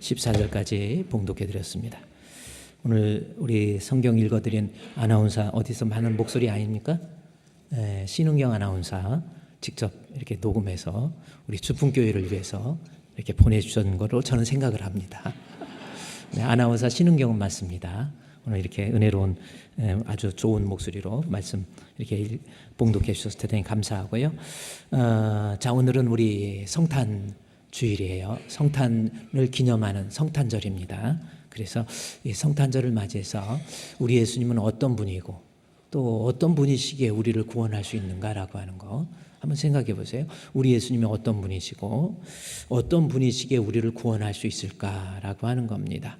14절까지 봉독해 드렸습니다. 오늘 우리 성경 읽어드린 아나운서 어디서 많은 목소리 아닙니까? 에, 신은경 아나운서 직접 이렇게 녹음해서 우리 주풍교회를 위해서 이렇게 보내주신 거로 저는 생각을 합니다. 네, 아나운서 신은경은 맞습니다. 오늘 이렇게 은혜로운 에, 아주 좋은 목소리로 말씀 이렇게 일- 봉독해 주셔서 대단히 감사하고요. 어, 자 오늘은 우리 성탄 주일이에요. 성탄을 기념하는 성탄절입니다. 그래서 이 성탄절을 맞이해서 우리 예수님은 어떤 분이고 또 어떤 분이시기에 우리를 구원할 수 있는가라고 하는 거 한번 생각해 보세요. 우리 예수님이 어떤 분이시고 어떤 분이시기에 우리를 구원할 수 있을까라고 하는 겁니다.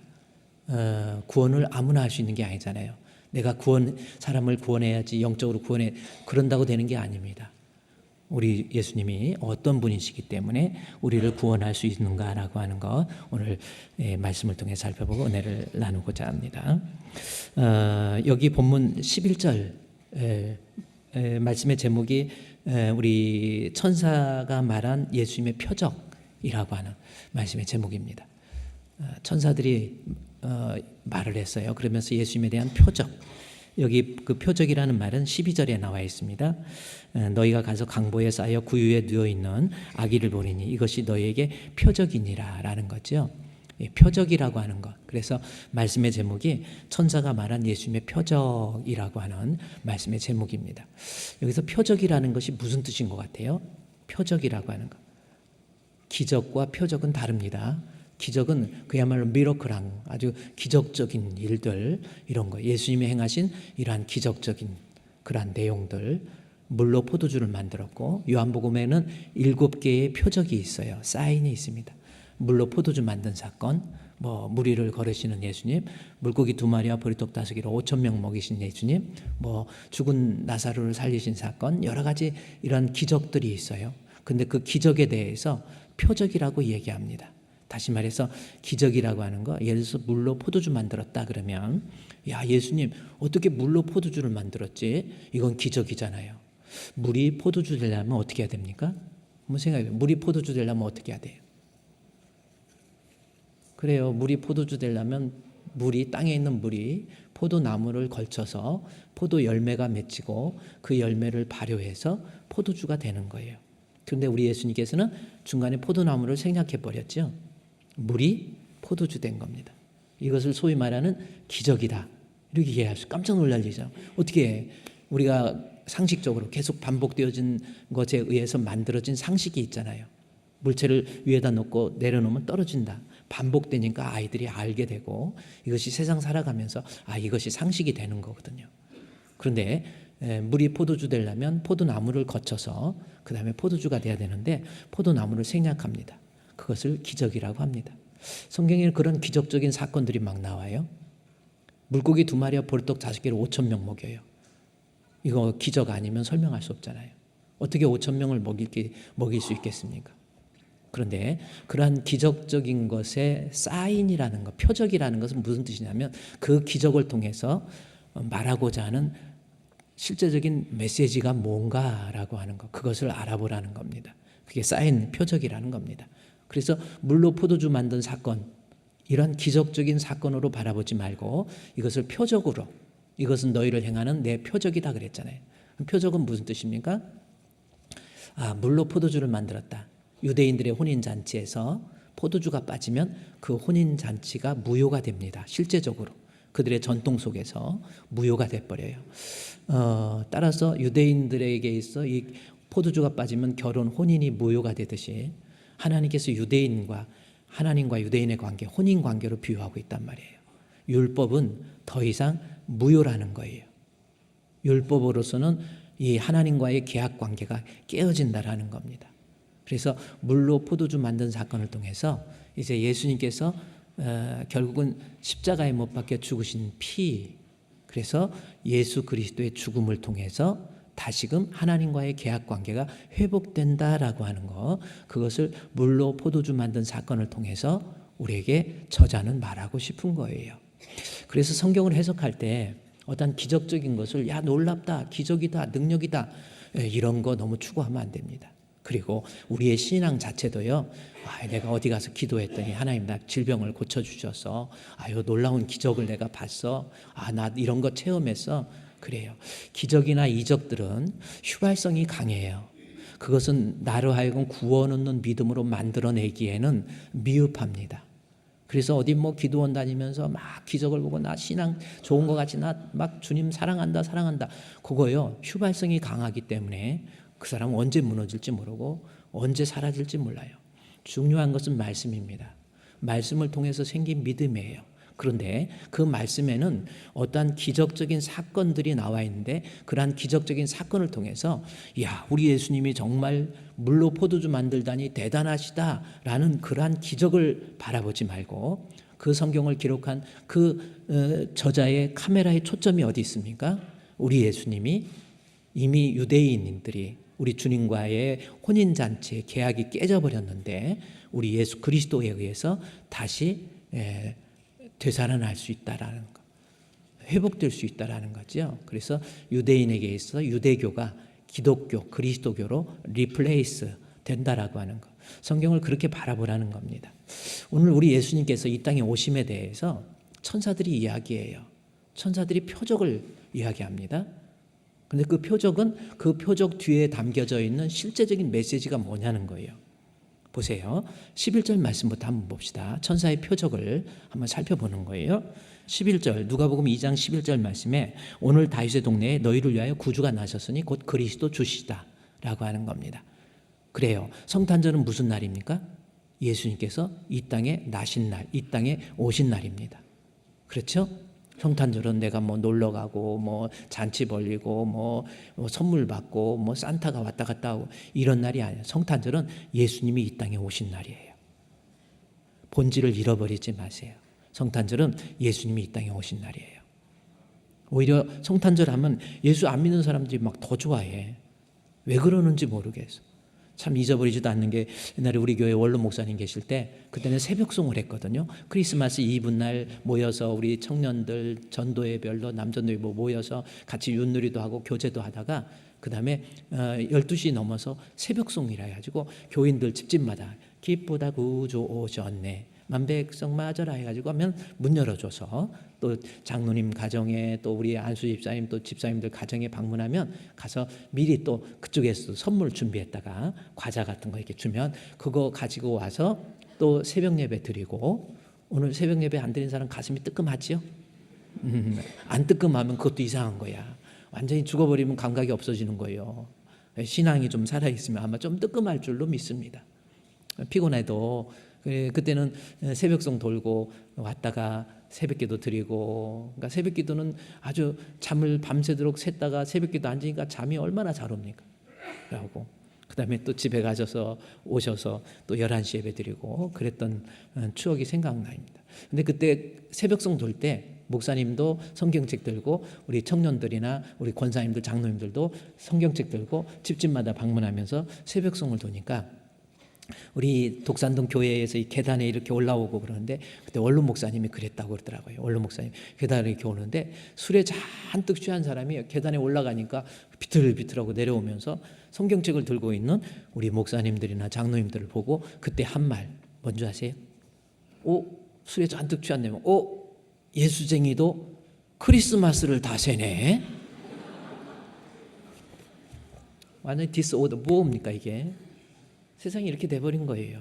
어, 구원을 아무나 할 수 있는 게 아니잖아요. 내가 구원 사람을 구원해야지 영적으로 구원해 그런다고 되는 게 아닙니다. 우리 예수님이 어떤 분이시기 때문에 우리를 구원할 수 있는가라고 하는 것 오늘 예, 말씀을 통해 살펴보고 은혜를 나누고자 합니다. 어, 여기 본문 11절 에, 에, 말씀의 제목이 에, 우리 천사가 말한 예수님의 표적이라고 하는 말씀의 제목입니다. 어, 천사들이 어, 말을 했어요. 그러면서 예수님에 대한 표적. 여기 그 표적이라는 말은 12절에 나와 있습니다. 어, 너희가 가서 강보에 쌓여 구유에 누워 있는 아기를 보리니 이것이 너희에게 표적이니라라는 거죠. 예, 표적이라고 하는 것. 그래서 말씀의 제목이 천사가 말한 예수님의 표적이라고 하는 말씀의 제목입니다. 여기서 표적이라는 것이 무슨 뜻인 것 같아요? 표적이라고 하는 것. 기적과 표적은 다릅니다. 기적은 그야말로 미러클한 아주 기적적인 일들 이런 거 예수님이 행하신 이러한 기적적인 그러한 내용들 물로 포도주를 만들었고 요한복음에는 일곱 개의 표적이 있어요. 사인이 있습니다. 물로 포도주 만든 사건, 뭐 무리를 걸으시는 예수님, 물고기 두 마리와 보리떡 다섯 개로 오천 명 먹이신 예수님, 뭐 죽은 나사로를 살리신 사건 여러 가지 이런 기적들이 있어요. 근데 그 기적에 대해서 표적이라고 얘기합니다. 다시 말해서 기적이라고 하는 거 예를 들어서 물로 포도주 만들었다 그러면 야 예수님 어떻게 물로 포도주를 만들었지? 이건 기적이잖아요. 물이 포도주 되려면 어떻게 해야 됩니까? 한번 생각해. 물이 포도주 되려면 어떻게 해야 돼요? 그래요. 물이 포도주 되려면 물이 땅에 있는 물이 포도나무를 걸쳐서 포도 열매가 맺히고 그 열매를 발효해서 포도주가 되는 거예요. 그런데 우리 예수님께서는 중간에 포도나무를 생략해 버렸죠. 물이 포도주 된 겁니다. 이것을 소위 말하는 기적이다. 이렇게 이해할 수 깜짝 놀랄 일이죠. 어떻게 해? 우리가 상식적으로 계속 반복되어진 것에 의해서 만들어진 상식이 있잖아요. 물체를 위에다 놓고 내려놓으면 떨어진다. 반복되니까 아이들이 알게 되고 이것이 세상 살아가면서 아 이것이 상식이 되는 거거든요. 그런데 에, 물이 포도주 되려면 포도나무를 거쳐서 그 다음에 포도주가 돼야 되는데 포도나무를 생략합니다. 그것을 기적이라고 합니다. 성경에는 그런 기적적인 사건들이 막 나와요. 물고기 두 마리와 보리떡 다섯 개를 오천 명 먹여요. 이거 기적 아니면 설명할 수 없잖아요. 어떻게 오천 명을 먹일, 게, 먹일 수 있겠습니까? 그런데 그러한 기적적인 것의 사인이라는 것, 표적이라는 것은 무슨 뜻이냐면 그 기적을 통해서 말하고자 하는 실제적인 메시지가 뭔가라고 하는 것, 그것을 알아보라는 겁니다. 그게 사인, 표적이라는 겁니다. 그래서 물로 포도주 만든 사건, 이런 기적적인 사건으로 바라보지 말고 이것을 표적으로, 이것은 너희를 행하는 내 표적이다 그랬잖아요. 표적은 무슨 뜻입니까? 아, 물로 포도주를 만들었다. 유대인들의 혼인 잔치에서 포도주가 빠지면 그 혼인 잔치가 무효가 됩니다. 실제적으로 그들의 전통 속에서 무효가 돼 버려요. 어, 따라서 유대인들에게 있어 이 포도주가 빠지면 결혼 혼인이 무효가 되듯이 하나님께서 유대인과 하나님과 유대인의 관계, 혼인 관계로 비유하고 있단 말이에요. 율법은 더 이상 무효라는 거예요. 율법으로서는 이 하나님과의 계약 관계가 깨어진다라는 겁니다. 그래서 물로 포도주 만든 사건을 통해서 이제 예수님께서 어, 결국은 십자가에 못 박혀 죽으신 피, 그래서 예수 그리스도의 죽음을 통해서 다시금 하나님과의 계약 관계가 회복된다라고 하는 거, 그것을 물로 포도주 만든 사건을 통해서 우리에게 저자는 말하고 싶은 거예요. 그래서 성경을 해석할 때 어떤 기적적인 것을 야 놀랍다, 기적이다, 능력이다 예, 이런 거 너무 추구하면 안 됩니다. 그리고 우리의 신앙 자체도요. 아, 내가 어디 가서 기도했더니 하나님 나 질병을 고쳐 주셔서 아유 놀라운 기적을 내가 봤어. 아 나 이런 거 체험했어. 그래요. 기적이나 이적들은 휘발성이 강해요. 그것은 나를 하여금 구원 얻는 믿음으로 만들어내기에는 미흡합니다. 그래서 어디 뭐 기도원 다니면서 막 기적을 보고 나 신앙 좋은 것 같이 나 막 주님 사랑한다 사랑한다 그거요 휘발성이 강하기 때문에 그 사람은 언제 무너질지 모르고 언제 사라질지 몰라요. 중요한 것은 말씀입니다. 말씀을 통해서 생긴 믿음이에요. 그런데 그 말씀에는 어떠한 기적적인 사건들이 나와 있는데 그러한 기적적인 사건을 통해서 야 우리 예수님이 정말 물로 포도주 만들다니 대단하시다라는 그러한 기적을 바라보지 말고 그 성경을 기록한 그 어, 저자의 카메라의 초점이 어디 있습니까? 우리 예수님이 이미 유대인들이 우리 주님과의 혼인 잔치의 계약이 깨져버렸는데 우리 예수 그리스도에 의해서 다시 에, 되살아날 수 있다라는 거, 회복될 수 있다라는 거죠. 그래서 유대인에게 있어서 유대교가 기독교, 그리스도교로 리플레이스 된다라고 하는 거. 성경을 그렇게 바라보라는 겁니다. 오늘 우리 예수님께서 이 땅에 오심에 대해서 천사들이 이야기해요. 천사들이 표적을 이야기합니다. 근데 그 표적은 그 표적 뒤에 담겨져 있는 실제적인 메시지가 뭐냐는 거예요. 보세요. 11절 말씀부터 한번 봅시다. 천사의 표적을 한번 살펴보는 거예요. 11절 누가복음 2장 11절 말씀에 오늘 다윗의 동네에 너희를 위하여 구주가 나셨으니 곧 그리스도 주시다라고 하는 겁니다. 그래요. 성탄절은 무슨 날입니까? 예수님께서 이 땅에 나신 날, 이 땅에 오신 날입니다. 그렇죠? 성탄절은 내가 뭐 놀러 가고 뭐 잔치 벌리고 뭐, 뭐 선물 받고 뭐 산타가 왔다 갔다 하고 이런 날이 아니에요. 성탄절은 예수님이 이 땅에 오신 날이에요. 본질을 잃어버리지 마세요. 성탄절은 예수님이 이 땅에 오신 날이에요. 오히려 성탄절 하면 예수 안 믿는 사람들이 막 더 좋아해. 왜 그러는지 모르겠어. 참 잊어버리지도 않는 게 옛날에 우리 교회 원로 목사님 계실 때 그때는 새벽송을 했거든요. 크리스마스 이브 날 모여서 우리 청년들 전도회 별로 남전도회 뭐 모여서 같이 윷놀이도 하고 교제도 하다가 그 다음에 어 12시 넘어서 새벽송이라 해 가지고 교인들 집집마다 기쁘다 구주 오셨네. 만백성 맞아라 해가지고 하면 문 열어줘서 또 장로님 가정에 또 우리 안수 집사님 또 집사님들 가정에 방문하면 가서 미리 또 그쪽에서 선물 준비했다가 과자 같은 거 이렇게 주면 그거 가지고 와서 또 새벽 예배 드리고 오늘 새벽 예배 안 드린 사람 가슴이 뜨끔하지요? 음, 안 뜨끔하면 그것도 이상한 거야. 완전히 죽어버리면 감각이 없어지는 거예요. 신앙이 좀 살아있으면 아마 좀 뜨끔할 줄로 믿습니다. 피곤해도 그때는 새벽송 돌고 왔다가 새벽기도 드리고 그러니까 새벽기도는 아주 잠을 밤새도록 샜다가 새벽기도 앉으니까 잠이 얼마나 잘 옵니까? 라고 그다음에 또 집에 가셔서 오셔서 또 11시 예배 드리고 그랬던 추억이 생각납니다. 근데 그때 새벽송 돌 때 목사님도 성경책 들고 우리 청년들이나 우리 권사님들 장로님들도 성경책 들고 집집마다 방문하면서 새벽송을 도니까 우리 독산동 교회에서 이 계단에 이렇게 올라오고 그러는데 그때 원로 목사님이 그랬다고 그러더라고요. 원로 목사님 계단에 이렇게 오는데 술에 잔뜩 취한 사람이 계단에 올라가니까 비틀비틀하고 내려오면서 성경책을 들고 있는 우리 목사님들이나 장로님들을 보고 그때 한 말 뭔지 아세요? 오 술에 잔뜩 취한다면 오 예수쟁이도 크리스마스를 다 세네. 완전히 디스오더 뭡니까 이게? 세상이 이렇게 돼버린 거예요.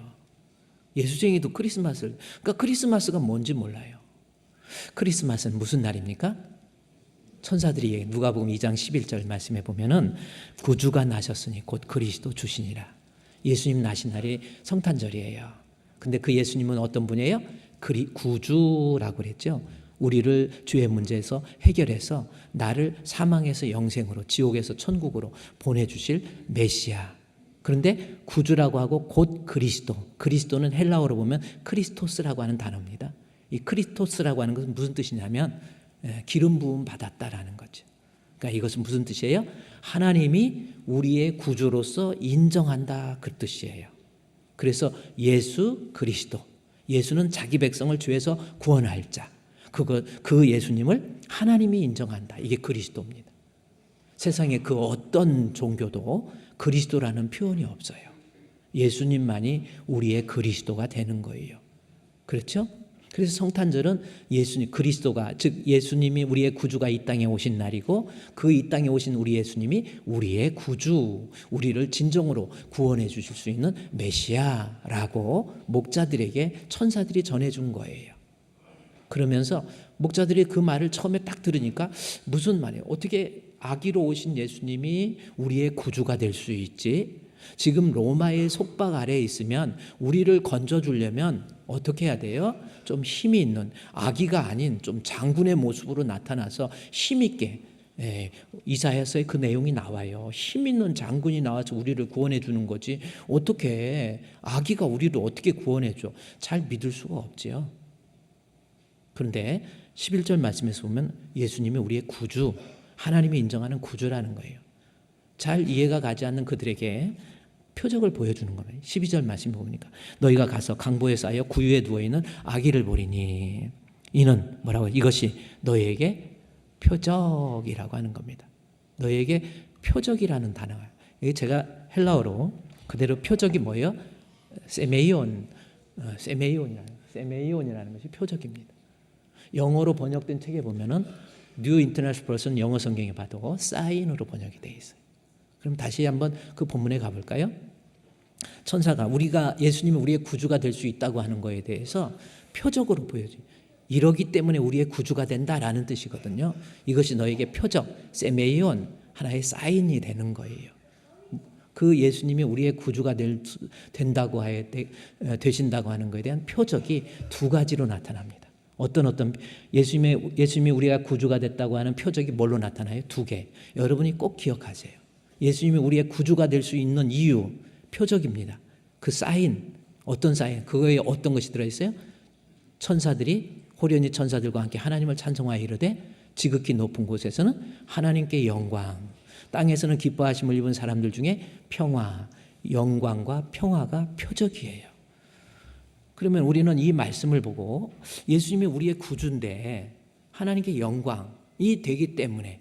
예수쟁이도 크리스마스를 그러니까 크리스마스가 뭔지 몰라요. 크리스마스는 무슨 날입니까? 천사들이 누가복음 2장 11절 말씀해 보면은 구주가 나셨으니 곧 그리스도 주시니라. 예수님 나신 날이 성탄절이에요. 근데 그 예수님은 어떤 분이에요? 그리 구주라고 그랬죠. 우리를 죄의 문제에서 해결해서 나를 사망에서 영생으로 지옥에서 천국으로 보내 주실 메시아 그런데 구주라고 하고 곧 그리스도. 그리스도는 헬라어로 보면 크리스토스라고 하는 단어입니다. 이 크리스토스라고 하는 것은 무슨 뜻이냐면 예, 기름 부음 받았다라는 거죠. 그러니까 이것은 무슨 뜻이에요? 하나님이 우리의 구주로서 인정한다 그 뜻이에요. 그래서 예수 그리스도. 예수는 자기 백성을 죄에서 구원할 자. 그거 그 예수님을 하나님이 인정한다. 이게 그리스도입니다. 세상에 그 어떤 종교도 그리스도라는 표현이 없어요. 예수님만이 우리의 그리스도가 되는 거예요. 그렇죠? 그래서 성탄절은 예수님 그리스도가 즉 예수님이 우리의 구주가 이 땅에 오신 날이고 그 이 땅에 오신 우리 예수님이 우리의 구주 우리를 진정으로 구원해 주실 수 있는 메시아라고 목자들에게 천사들이 전해 준 거예요. 그러면서 목자들이 그 말을 처음에 딱 들으니까 무슨 말이에요? 어떻게 아기로 오신 예수님이 우리의 구주가 될 수 있지? 지금 로마의 속박 아래에 있으면 우리를 건져 주려면 어떻게 해야 돼요? 좀 힘이 있는 아기가 아닌 좀 장군의 모습으로 나타나서 힘 있게 예, 이사야서에 그 내용이 나와요. 힘 있는 장군이 나와서 우리를 구원해 주는 거지. 어떻게 아기가 우리를 어떻게 구원해 줘? 잘 믿을 수가 없지요. 그런데 11절 말씀에서 보면 예수님이 우리의 구주, 하나님이 인정하는 구주라는 거예요. 잘 이해가 가지 않는 그들에게 표적을 보여주는 거예요. 12절 말씀 보니까 너희가 가서 강보에 쌓여 구유에 누워 있는 아기를 보리니 이는 뭐라고 이것이 너희에게 표적이라고 하는 겁니다. 너희에게 표적이라는 단어가 이게 제가 헬라어로 그대로 표적이 뭐예요? 세메이온, 어, 세메이온이라는 세메이온이라는 것이 표적입니다. 영어로 번역된 책에 보면은 뉴 인터내셔널 버전 영어 성경에 봐도 사인으로 번역이 되어 있어요. 그럼 다시 한번 그 본문에 가볼까요? 천사가 우리가 예수님이 우리의 구주가 될 수 있다고 하는 거에 대해서 표적으로 보여줘요. 이러기 때문에 우리의 구주가 된다라는 뜻이거든요. 이것이 너에게 표적, 세메이온 하나의 사인이 되는 거예요. 그 예수님이 우리의 구주가 될, 된다고 하여 되신다고 하는 것에 대한 표적이 두 가지로 나타납니다. 어떤 어떤 예수님의 예수님이 우리가 구주가 됐다고 하는 표적이 뭘로 나타나요? 두 개. 여러분이 꼭 기억하세요. 예수님이 우리의 구주가 될 수 있는 이유 표적입니다. 그 사인 어떤 사인 그거에 어떤 것이 들어 있어요? 천사들이 호련히 천사들과 함께 하나님을 찬송하여 이르되 지극히 높은 곳에서는 하나님께 영광 땅에서는 기뻐하심을 입은 사람들 중에 평화 영광과 평화가 표적이에요. 그러면 우리는 이 말씀을 보고 예수님이 우리의 구주인데 하나님께 영광이 되기 때문에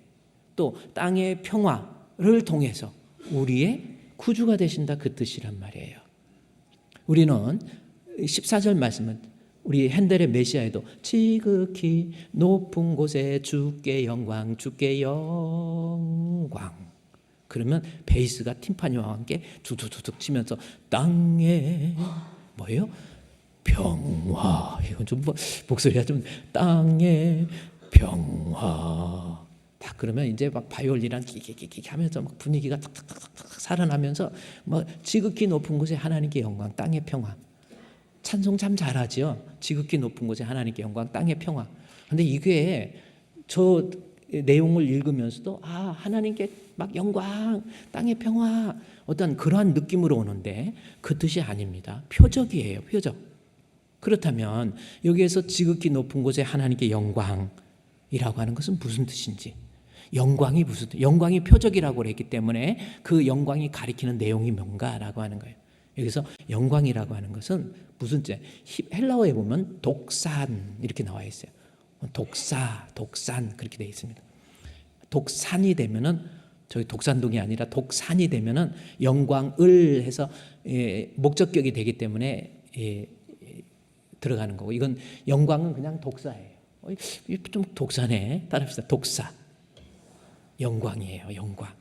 또 땅의 평화를 통해서 우리의 구주가 되신다 그 뜻이란 말이에요. 우리는 14절 말씀은 우리 핸델의 메시아에도 지극히 높은 곳에 주께 영광 주께 영광 그러면 베이스가 팀파니와 함께 두두두둑 치면서 땅에 뭐예요? 평화. 이건 좀 뭐, 목소리가 좀 땅에 평화. 딱 그러면 이제 막 바이올린이랑 기기기기 하면서 막 분위기가 탁탁탁탁 살아나면서 뭐 지극히 높은 곳에 하나님께 영광 땅의 평화. 찬송 참 잘하지요? 지극히 높은 곳에 하나님께 영광 땅의 평화. 근데 이게 저 내용을 읽으면서도 아 하나님께 막 영광 땅의 평화. 어떤 그러한 느낌으로 오는데 그 뜻이 아닙니다. 표적이에요 표적 그렇다면 여기에서 지극히 높은 곳에 하나님께 영광이라고 하는 것은 무슨 뜻인지 영광이 무슨 뜻? 영광이 표적이라고 했기 때문에 그 영광이 가리키는 내용이 뭔가라고 하는 거예요. 여기서 영광이라고 하는 것은 무슨 제 헬라어에 보면 독산 이렇게 나와 있어요. 독사, 독산 그렇게 되어 있습니다. 독산이 되면은 저기 독산동이 아니라 독산이 되면은 영광을 해서 예, 목적격이 되기 때문에 예, 들어가는 거고 이건 영광은 그냥 독사예요. 어, 좀 독사네. 따라합시다. 독사. 영광이에요. 영광.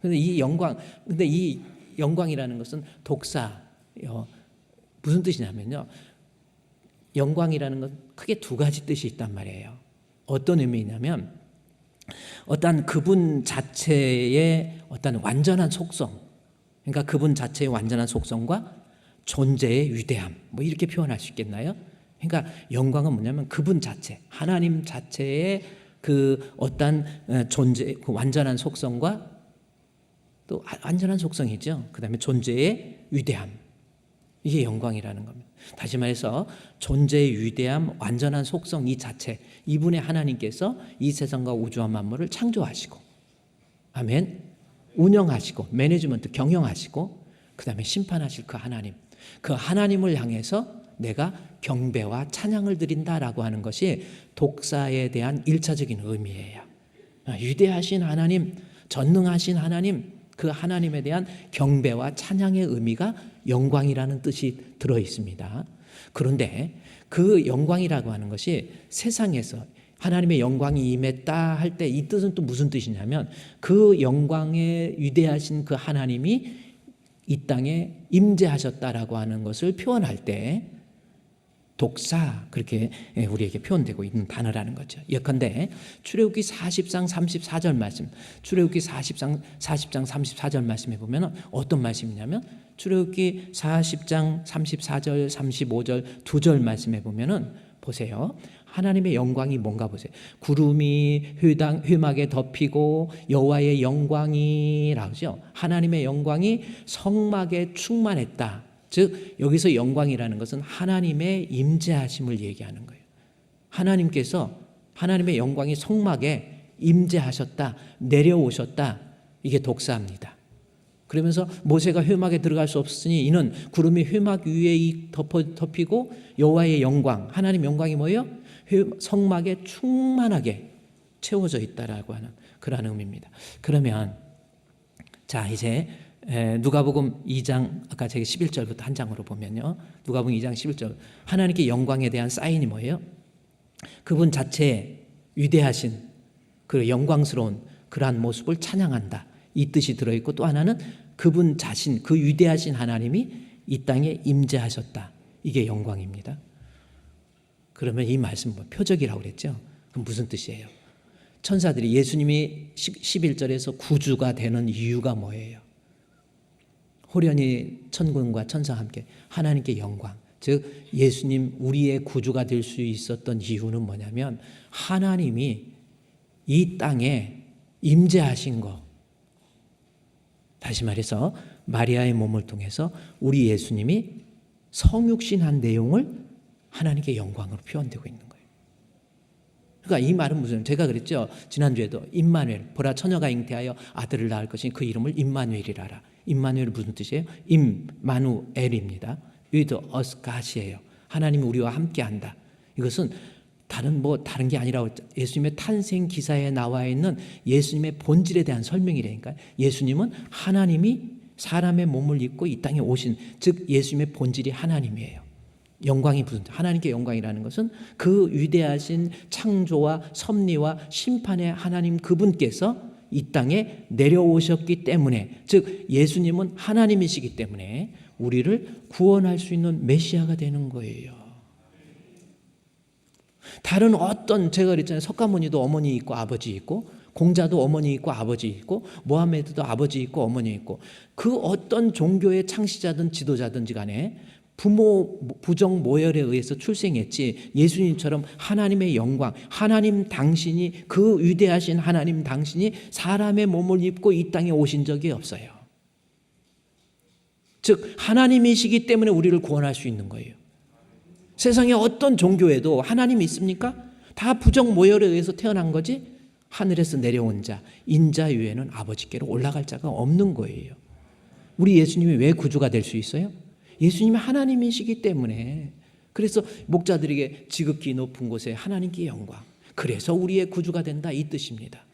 근데 이 영광, 근데 이 영광이라는 것은 독사. 어, 무슨 뜻이냐면요. 영광이라는 건 크게 두 가지 뜻이 있단 말이에요. 어떤 의미냐면 어떤 그분 자체의 어떤 완전한 속성, 그러니까 그분 자체의 완전한 속성과 존재의 위대함 뭐 이렇게 표현할 수 있겠나요? 그러니까 영광은 뭐냐면 그분 자체 하나님 자체의 그 어떤 존재 그 완전한 속성과 또 완전한 속성이죠. 그 다음에 존재의 위대함 이게 영광이라는 겁니다. 다시 말해서 존재의 위대함, 완전한 속성 이 자체 이분의 하나님께서 이 세상과 우주와 만물을 창조하시고 아멘 운영하시고 매니지먼트 경영하시고 그 다음에 심판하실 그 하나님 그 하나님을 향해서 내가 경배와 찬양을 드린다라고 하는 것이 독사에 대한 일차적인 의미예요. 아, 위대하신 하나님, 전능하신 하나님, 그 하나님에 대한 경배와 찬양의 의미가 영광이라는 뜻이 들어 있습니다. 그런데 그 영광이라고 하는 것이 세상에서 하나님의 영광이 임했다 할 때 이 뜻은 또 무슨 뜻이냐면 그 영광에 위대하신 그 하나님이 이 땅에 임재하셨다라고 하는 것을 표현할 때 독사 그렇게 우리에게 표현되고 있는 단어라는 거죠. 예컨대 출애굽기 40장 34절 말씀. 출애굽기 40장 40장 34절 말씀에 보면 어떤 말씀이냐면 출애굽기 40장 34절 35절 두 절 말씀에 보면은 보세요. 하나님의 영광이 뭔가 보세요. 구름이 회당 회막에 덮이고 여호와의 영광이라고죠. 하나님의 영광이 성막에 충만했다. 즉 여기서 영광이라는 것은 하나님의 임재하심을 얘기하는 거예요. 하나님께서 하나님의 영광이 성막에 임재하셨다, 내려오셨다. 이게 독사입니다. 그러면서 모세가 회막에 들어갈 수 없으니 이는 구름이 회막 위에 덮어, 덮이고 여호와의 영광, 하나님 영광이 뭐예요? 성막에 충만하게 채워져 있다라고 하는 그런 의미입니다. 그러면 자 이제 누가복음 2장 아까 제가 11절부터 한 장으로 보면요. 누가복음 2장 11절 하나님께 영광에 대한 사인이 뭐예요? 그분 자체 위대하신 그 영광스러운 그러한 모습을 찬양한다. 이 뜻이 들어 있고 또 하나는 그분 자신 그 위대하신 하나님이 이 땅에 임재하셨다. 이게 영광입니다. 그러면 이 말씀 뭐 표적이라고 그랬죠? 그럼 무슨 뜻이에요? 천사들이 예수님이 11절에서 구주가 되는 이유가 뭐예요? 호련히 천군과 천사와 함께 하나님께 영광. 즉 예수님 우리의 구주가 될 수 있었던 이유는 뭐냐면 하나님이 이 땅에 임재하신 거. 다시 말해서 마리아의 몸을 통해서 우리 예수님이 성육신한 내용을 하나님께 영광으로 표현되고 있는 거예요. 그러니까 이 말은 무슨 제가 그랬죠 지난주에도 임마누엘 보라 처녀가 잉태하여 아들을 낳을 것이니 그 이름을 임마누엘이라라. 임마누엘 무슨 뜻이에요? 임마누엘입니다. with us God이에요. 하나님이 우리와 함께 한다. 이것은 다른 뭐 다른 게 아니라 예수님의 탄생 기사에 나와 있는 예수님의 본질에 대한 설명이라니까. 예수님은 하나님이 사람의 몸을 입고 이 땅에 오신 즉 예수님의 본질이 하나님이에요. 영광이 무슨 하나님께 영광이라는 것은 그 위대하신 창조와 섭리와 심판의 하나님 그분께서 이 땅에 내려오셨기 때문에 즉 예수님은 하나님이시기 때문에 우리를 구원할 수 있는 메시아가 되는 거예요. 다른 어떤 제가 그랬잖아요. 석가모니도 어머니 있고 아버지 있고 공자도 어머니 있고 아버지 있고 모하메드도 아버지 있고 어머니 있고 그 어떤 종교의 창시자든 지도자든지 간에 부모 부정 모열에 의해서 출생했지 예수님처럼 하나님의 영광 하나님 당신이 그 위대하신 하나님 당신이 사람의 몸을 입고 이 땅에 오신 적이 없어요. 즉 하나님이시기 때문에 우리를 구원할 수 있는 거예요. 세상에 어떤 종교에도 하나님이 있습니까? 다 부정 모열에 의해서 태어난 거지 하늘에서 내려온 자 인자 위에는 아버지께로 올라갈 자가 없는 거예요. 우리 예수님이 왜 구주가 될 수 있어요? 예수님이 하나님이시기 때문에 그래서 목자들에게 지극히 높은 곳에 하나님께 영광. 그래서 우리의 구주가 된다 이 뜻입니다.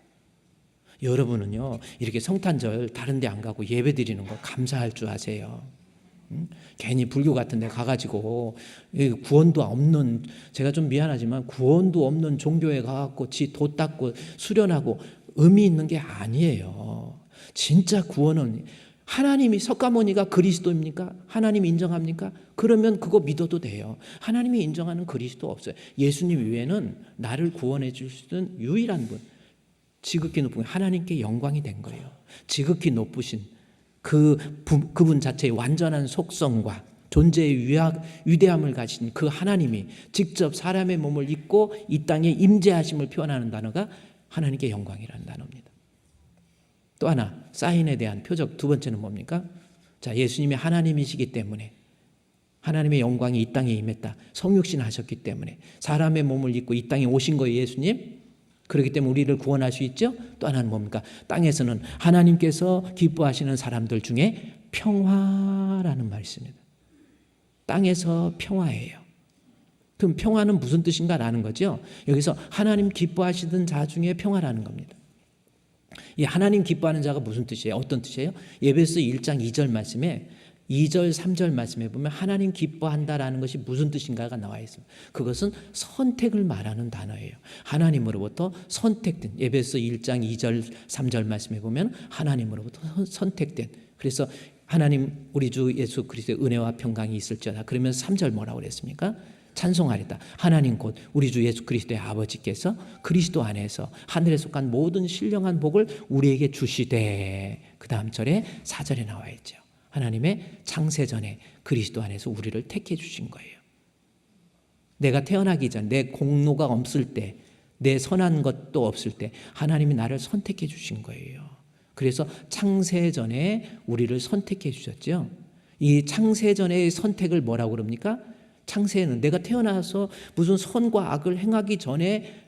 여러분은요 이렇게 성탄절 다른 데 안 가고 예배 드리는 거 감사할 줄 아세요. 응? 괜히 불교 같은 데 가가지고 구원도 없는 제가 좀 미안하지만 구원도 없는 종교에 가갖고 지 도 닦고 수련하고 의미 있는 게 아니에요. 진짜 구원은 하나님이 석가모니가 그리스도입니까? 하나님 인정합니까? 그러면 그거 믿어도 돼요. 하나님이 인정하는 그리스도 없어요. 예수님 외에는 나를 구원해 있는 유일한 분. 지극히 높은 하나님께 영광이 된 거예요. 지극히 높으신 그 부, 그분 자체의 완전한 속성과 존재의 위학, 위대함을 가진 그 하나님이 직접 사람의 몸을 입고 이 땅에 임재하심을 표현하는 단어가 하나님께 영광이라는 단어입니다. 또 하나 사인에 대한 표적 두 번째는 뭡니까? 자, 예수님이 하나님이시기 때문에 하나님의 영광이 이 땅에 임했다. 성육신 하셨기 때문에 사람의 몸을 입고 이 땅에 오신 거예요, 예수님. 그렇기 때문에 우리를 구원할 수 있죠. 또 하나는 뭡니까? 땅에서는 하나님께서 기뻐하시는 사람들 중에 평화라는 말씀입니다. 땅에서 평화예요. 그럼 평화는 무슨 뜻인가라는 거죠. 여기서 하나님 기뻐하시던 자 중에 평화라는 겁니다. 이 하나님 기뻐하는 자가 무슨 뜻이에요? 어떤 뜻이에요? 예배서 1장 2절 말씀에 2절, 3절 말씀에 보면 하나님 기뻐한다라는 것이 무슨 뜻인가가 나와 있습니다. 그것은 선택을 말하는 단어예요. 하나님으로부터 선택된 예배서 1장 2절, 3절 말씀에 보면 하나님으로부터 선- 선택된 그래서 하나님 우리 주 예수 그리스도의 은혜와 평강이 있을지어다. 그러면 3절 뭐라고 그랬습니까? 찬송하리다. 하나님 곧 우리 주 예수 그리스도의 아버지께서 그리스도 안에서 하늘에 속한 모든 신령한 복을 우리에게 주시되 그 다음 절에 4절에 나와 있죠. 하나님의 창세 전에 그리스도 안에서 우리를 택해 주신 거예요. 내가 태어나기 전 내 공로가 없을 때, 내 선한 것도 없을 때 하나님이 나를 선택해 주신 거예요. 그래서 창세 전에 우리를 선택해 주셨죠. 이 창세 전의 선택을 뭐라고 그럽니까? 창세는 내가 태어나서 무슨 선과 악을 행하기 전에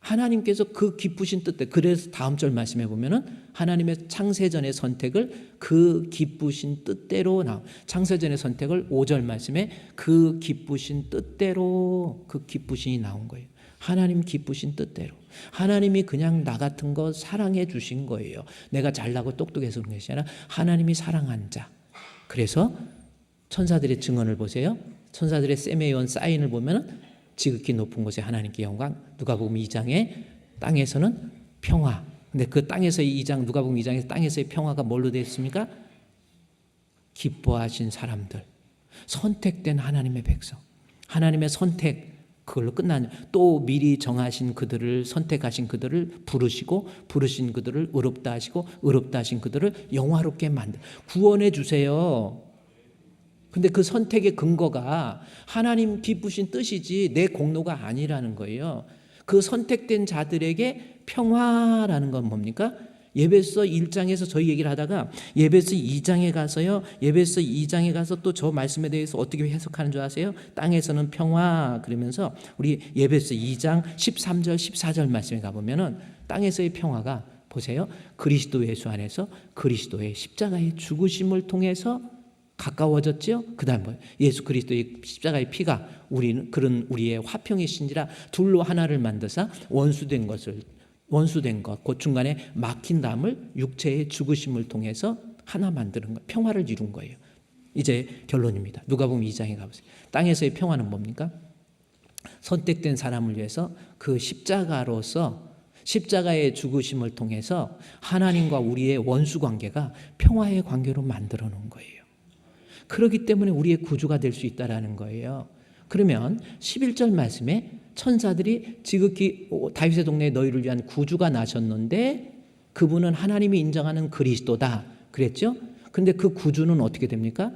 하나님께서 그 기쁘신 뜻대 그래서 다음 절 말씀해 보면은 하나님의 창세전의 선택을 그 기쁘신 뜻대로 나 창세전의 선택을 5절 말씀에 그 기쁘신 뜻대로 그 기쁘신이 나온 거예요. 하나님 기쁘신 뜻대로 하나님이 그냥 나 같은 거 사랑해 주신 거예요. 내가 잘나고 똑똑해서 그런 것이 아니라 하나님이 사랑한 자. 그래서 천사들의 증언을 보세요. 천사들의 세메온 사인을 보면은 지극히 높은 곳에 하나님께 영광. 누가복음 2장에 땅에서는 평화. 근데 그 땅에서의 2장 누가복음 2장에서 땅에서의 평화가 뭘로 되어 있습니까? 기뻐하신 사람들. 선택된 하나님의 백성. 하나님의 선택 그걸로 끝나는 또 미리 정하신 그들을 선택하신 그들을 부르시고 부르신 그들을 의롭다 하시고 의롭다 하신 그들을 영화롭게 만들 구원해 주세요. 근데 그 선택의 근거가 하나님 기쁘신 뜻이지 내 공로가 아니라는 거예요. 그 선택된 자들에게 평화라는 건 뭡니까? 예배서 1장에서 저희 얘기를 하다가 예배서 2장에 가서요. 예배서 2장에 가서 또 저 말씀에 대해서 어떻게 해석하는 줄 아세요? 땅에서는 평화 그러면서 우리 예배서 2장 13절 14절 말씀에 가 보면은 땅에서의 평화가 보세요. 그리스도 예수 안에서 그리스도의 십자가의 죽으심을 통해서 가까워졌지요. 그다음 뭐예요? 예수 그리스도의 십자가의 피가 우리는 그런 우리의 화평이신지라 둘로 하나를 만드사 원수된 것을 원수된 것, 그 중간에 막힌 담을 육체의 죽으심을 통해서 하나 만드는 거, 평화를 이룬 거예요. 이제 결론입니다. 누가 보면 2장에 가보세요. 땅에서의 평화는 뭡니까? 선택된 사람을 위해서 그 십자가로서 십자가의 죽으심을 통해서 하나님과 우리의 원수 관계가 평화의 관계로 만들어 놓은 거예요. 그렇기 때문에 우리의 구주가 될 수 있다라는 거예요. 그러면 11절 말씀에 천사들이 지극히 다윗의 동네에 너희를 위한 구주가 나셨는데 그분은 하나님이 인정하는 그리스도다. 그랬죠? 근데 그 구주는 어떻게 됩니까?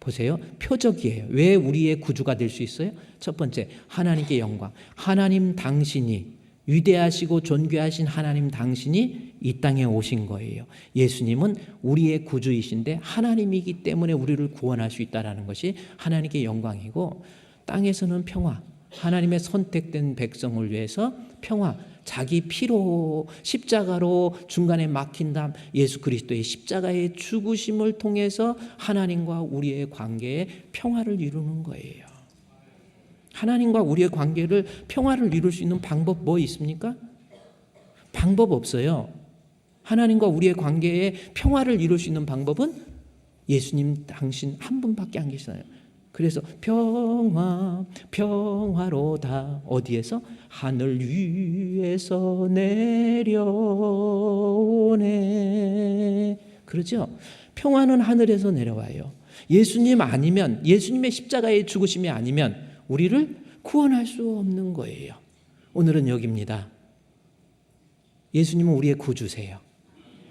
보세요. 표적이에요. 왜 우리의 구주가 될 수 있어요? 첫 번째, 하나님께 영광. 하나님 당신이 위대하시고 존귀하신 하나님 당신이 이 땅에 오신 거예요. 예수님은 우리의 구주이신데 하나님이기 때문에 우리를 구원할 수 있다라는 것이 하나님께 영광이고 땅에서는 평화. 하나님의 선택된 백성을 위해서 평화. 자기 피로 십자가로 중간에 막힌 다음 예수 그리스도의 십자가의 죽으심을 통해서 하나님과 우리의 관계에 평화를 이루는 거예요. 하나님과 우리의 관계를 평화를 이룰 수 있는 방법 뭐 있습니까? 방법 없어요. 하나님과 우리의 관계에 평화를 이룰 수 있는 방법은 예수님 당신 한 분밖에 안 계시나요? 그래서 평화 평화로다 어디에서 하늘 위에서 내려오네 그러죠 평화는 하늘에서 내려와요 예수님 아니면 예수님의 십자가의 죽으심이 아니면 우리를 구원할 수 없는 거예요 오늘은 여기입니다 예수님은 우리의 구주세요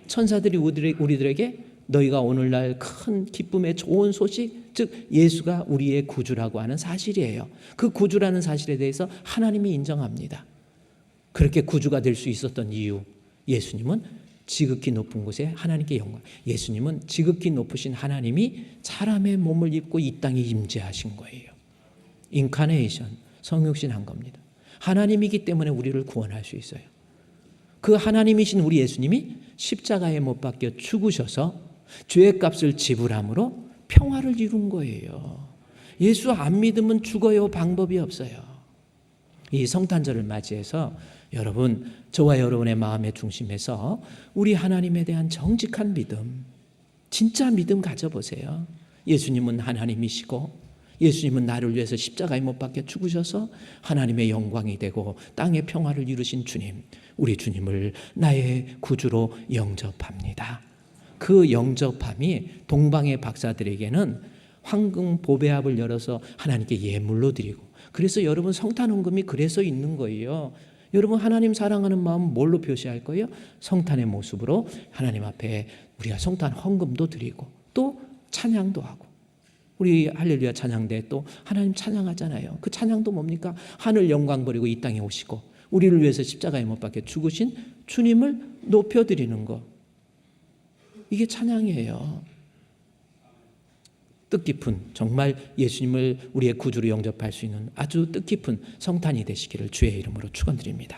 천사들이 우리들에게 너희가 오늘날 큰 기쁨의 좋은 소식, 즉 예수가 우리의 구주라고 하는 사실이에요. 그 구주라는 사실에 대해서 하나님이 인정합니다. 그렇게 구주가 될 수 있었던 이유, 예수님은 지극히 높은 곳에 하나님께 영광. 예수님은 지극히 높으신 하나님이 사람의 몸을 입고 이 땅에 임재하신 거예요. 인카네이션, 성육신 한 겁니다. 하나님이기 때문에 우리를 구원할 수 있어요. 그 하나님이신 우리 예수님이 십자가에 못 박혀 죽으셔서 죄의 값을 지불함으로 평화를 이룬 거예요. 예수 안 믿으면 죽어요. 방법이 없어요. 이 성탄절을 맞이해서 여러분 저와 여러분의 마음의 중심에서 우리 하나님에 대한 정직한 믿음 진짜 믿음 가져보세요. 예수님은 하나님이시고 예수님은 나를 위해서 십자가에 못 박혀 죽으셔서 하나님의 영광이 되고 땅의 평화를 이루신 주님, 우리 주님을 나의 구주로 영접합니다. 그 영접함이 동방의 박사들에게는 황금 보배합을 열어서 하나님께 예물로 드리고 그래서 여러분 성탄 헌금이 그래서 있는 거예요. 여러분 하나님 사랑하는 마음 뭘로 표시할 거예요? 성탄의 모습으로 하나님 앞에 우리가 성탄 헌금도 드리고 또 찬양도 하고 우리 할렐루야 찬양대 또 하나님 찬양하잖아요. 그 찬양도 뭡니까? 하늘 영광 버리고 이 땅에 오시고 우리를 위해서 십자가에 못 박혀 죽으신 주님을 높여 드리는 거. 이게 찬양이에요. 뜻깊은 정말 예수님을 우리의 구주로 영접할 수 있는 아주 뜻깊은 성탄이 되시기를 주의 이름으로 축원드립니다.